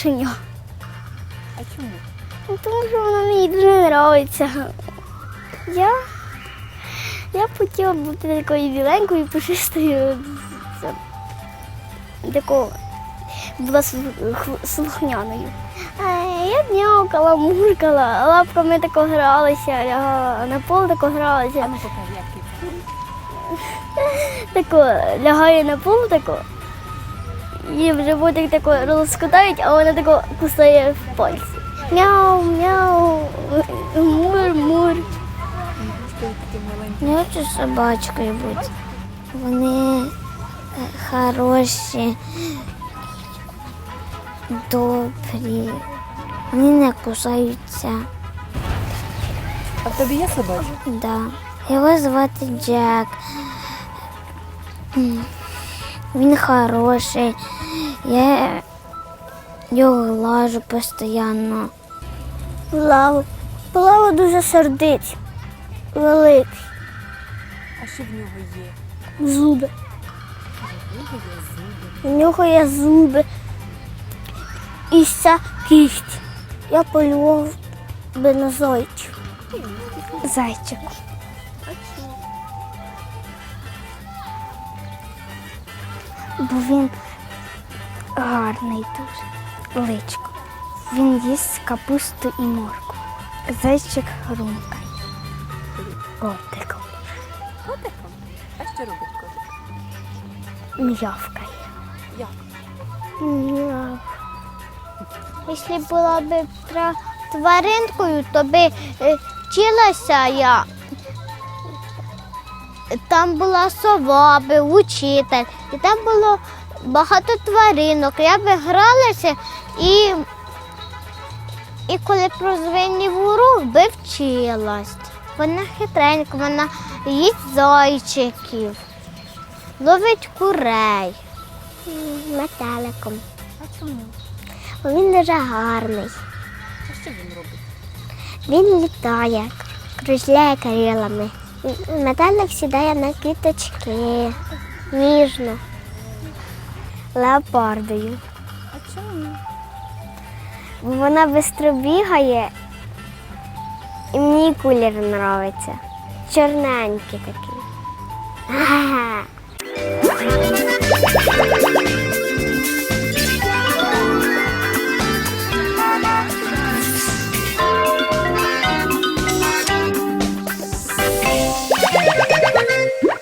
кошеня. А чому? Ну, Тому що вона мені дуже подобається. Я, я б хотіла бути такою біленькою, пушистою. Такою була слухняною. Я днякала, муркала, лапками тако гралася, лягала на пол тако гралася. А ну покажи, як тако лягає на пол тако. В животик тако розкладають, а вона тако кусає в пальці. Мяу, мяу, мур, мур. Не хочу собачкою бути. Вони е, хороші, добрі. Вони не кусаються. А в тебе є собачка? Да. Його звати Джек. Він хороший. Я його глажу постійно. Лаву. Лава дуже сердить. Великий. А що в нього є? Зуби. Зуби є зуби. У нього є зуби. І ця кість. Я полював би на зайчик. Зайчик. Бо він гарний дуже. Личко. Він їсть капусту і морку. Зайчик хрумкає. Котиком. Котиком? А що робить котик? М'явкає. Як? Мяу. Якщо була б тваринкою, то би е, вчилася я. Там була сова, би, учитель, і там було багато тваринок. Я би гралася і, і коли прозвенів урок, би вчилась. Вона хитренька, вона їсть зайчиків, ловить курей. Метеликом. А чому? Бо він дуже гарний. А що він робить? Він літає, кружляє крилами. Метелик сідає на квіточки. Ніжно. Леопардою. А чому? Бо вона швидко бігає. І мені колір подобається. Чорненький такий. Ага.